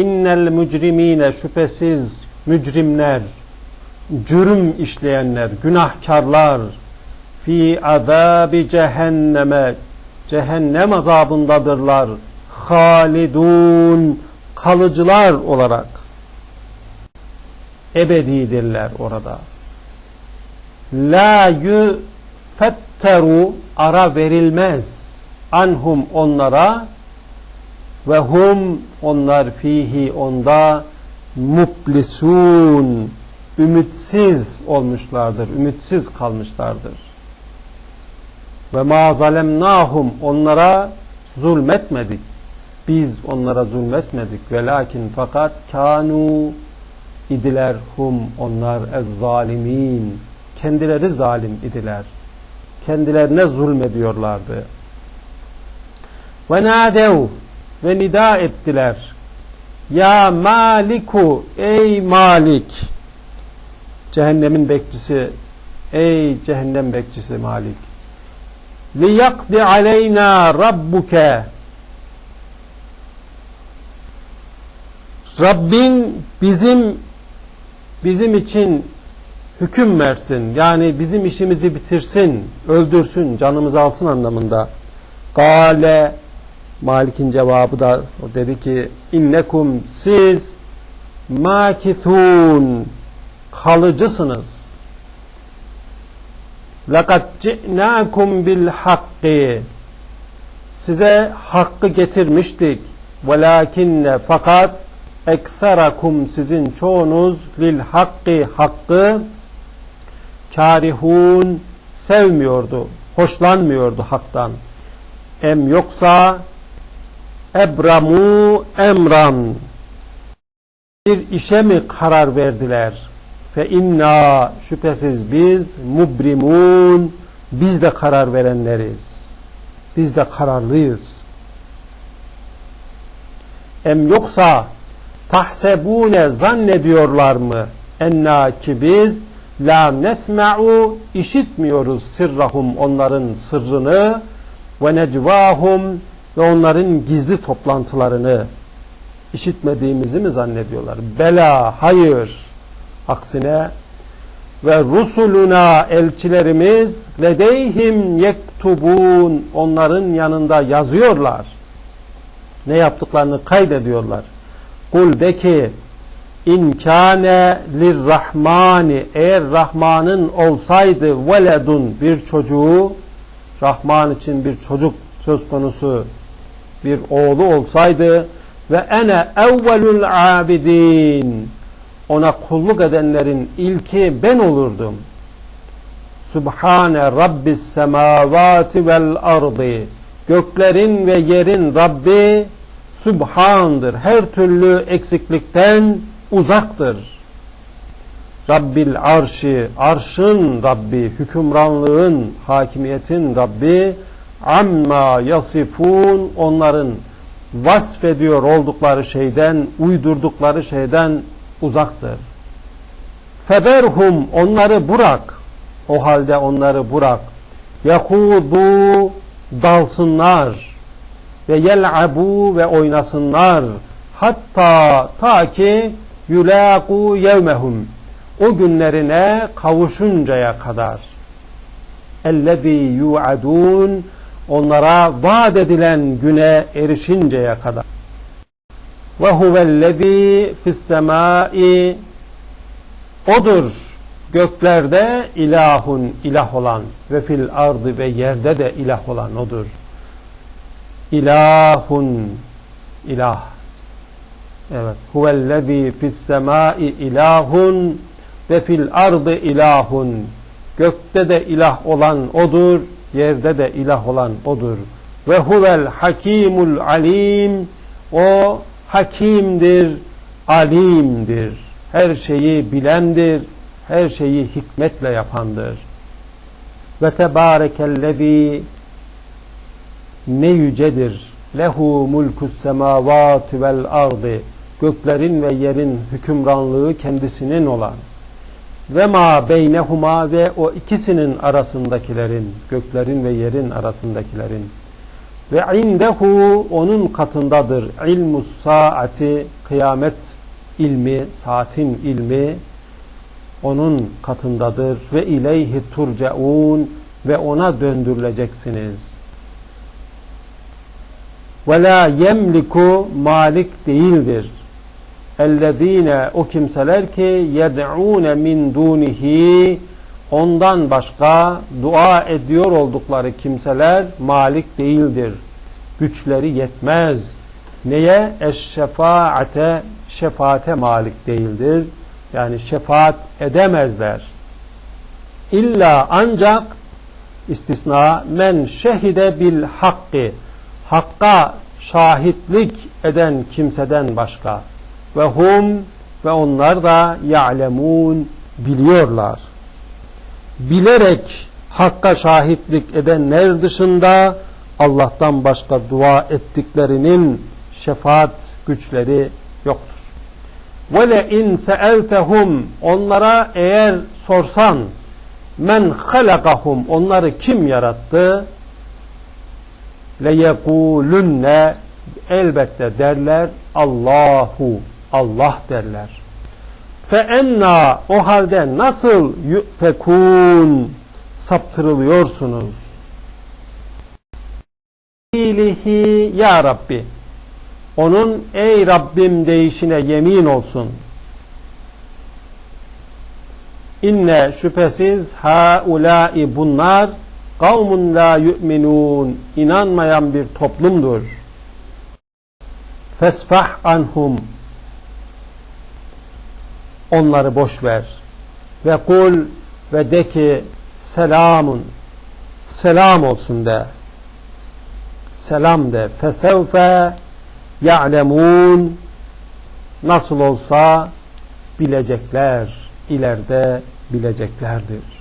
innel mücrimine şüphesiz mücrimler, cürüm işleyenler, günahkarlar fi azabi cehenneme cehennem azabındadırlar. Halidun kalıcılar olarak ebedidirler orada. La yufetteru ara verilmez anhum onlara ve hum onlar fihi onda muplisun ümitsiz olmuşlardır, ümitsiz kalmışlardır. Ve ma zalemnahum onlara zulmetmedik. Biz onlara zulmetmedik. Ve lakin fakat kanu idiler hum onlar ez zalimin. Kendileri zalim idiler. Kendilerine zulmediyorlardı. Ve nadev ve nida ettiler. Ya Maliku ey Malik cehennemin bekçisi ey cehennem bekçisi Malik liyakdi aleyna rabbuke Rabbin bizim bizim için hüküm versin. Yani bizim işimizi bitirsin, öldürsün, canımızı alsın anlamında. Gale Malik'in cevabı da dedi ki innekum siz makithun kalıcısınız. Lekad ci'nakum bil hakki size hakkı getirmiştik. Velakinne fakat ekserakum sizin çoğunuz lil hakkı hakkı karihun sevmiyordu, hoşlanmıyordu haktan. Em yoksa ebramu emran bir işe mi karar verdiler? Fe inna şüphesiz biz mubrimun biz de karar verenleriz. Biz de kararlıyız. Em yoksa tahsebune zannediyorlar mı? Enna ki biz la nesma'u işitmiyoruz sırrahum onların sırrını ve necvahum ve onların gizli toplantılarını işitmediğimizi mi zannediyorlar? Bela, hayır. Aksine ve rusuluna elçilerimiz ledeyhim yektubun onların yanında yazıyorlar. Ne yaptıklarını kaydediyorlar. Kul de ki inkâne lirrahmani eğer Rahman'ın olsaydı veledun bir çocuğu Rahman için bir çocuk söz konusu bir oğlu olsaydı ve ene evvelul abidin ona kulluk edenlerin ilki ben olurdum. Subhane Rabbis semavati vel ardı göklerin ve yerin Rabbi Subhan'dır. Her türlü eksiklikten uzaktır. Rabbil arşi, arşın Rabbi, hükümranlığın, hakimiyetin Rabbi, amma yasifun, onların vasfediyor oldukları şeyden, uydurdukları şeyden uzaktır. Feberhum, onları bırak. O halde onları bırak. Yehudu, dalsınlar ve yel'abu ve oynasınlar hatta ta ki yulaku yevmehum o günlerine kavuşuncaya kadar ellezî yu'adun onlara vaat edilen güne erişinceye kadar. Ve huvellezî fissemâi odur göklerde ilahun ilah olan ve fil ardı ve yerde de ilah olan odur. İlahun ilah. Evet huvellezî fissemâi ilahun ve fil ardı ilahun. Gökte de ilah olan odur yerde de ilah olan odur ve huvel hakimul alim o hakimdir alimdir her şeyi bilendir her şeyi hikmetle yapandır ve tebarekellezî ne yücedir. Lehu mulkus semavati vel ardı. Göklerin ve yerin hükümranlığı kendisinin olan. Ve ma beynehuma ve o ikisinin arasındakilerin, göklerin ve yerin arasındakilerin. ve indehu onun katındadır ilmus saati kıyamet ilmi saatin ilmi onun katındadır ve ileyhi turcaun ve ona döndürüleceksiniz. Ve la yemliku malik değildir. Ellezine o kimseler ki yed'une min dunihi ondan başka dua ediyor oldukları kimseler malik değildir. Güçleri yetmez. Neye? Eşşefaate şefaate malik değildir. Yani şefaat edemezler. İlla ancak istisna men şehide bil hakkı hakka şahitlik eden kimseden başka ve hum ve onlar da ya'lemun biliyorlar. Bilerek hakka şahitlik edenler dışında Allah'tan başka dua ettiklerinin şefaat güçleri yoktur. Ve le in seeltehum onlara eğer sorsan men halakahum onları kim yarattı? Le yekulunne elbette derler Allahu Allah derler. Fe enna o halde nasıl yufekun saptırılıyorsunuz? İlihi ya Rabbi onun ey Rabbim deyişine yemin olsun. İnne şüphesiz haulâi bunlar kavmun la yu'minun inanmayan bir toplumdur. Fesfah anhum onları boş ver. Ve kul ve de ki selamun selam olsun de. Selam de. Fesevfe ya'lemun nasıl olsa bilecekler, ileride bileceklerdir.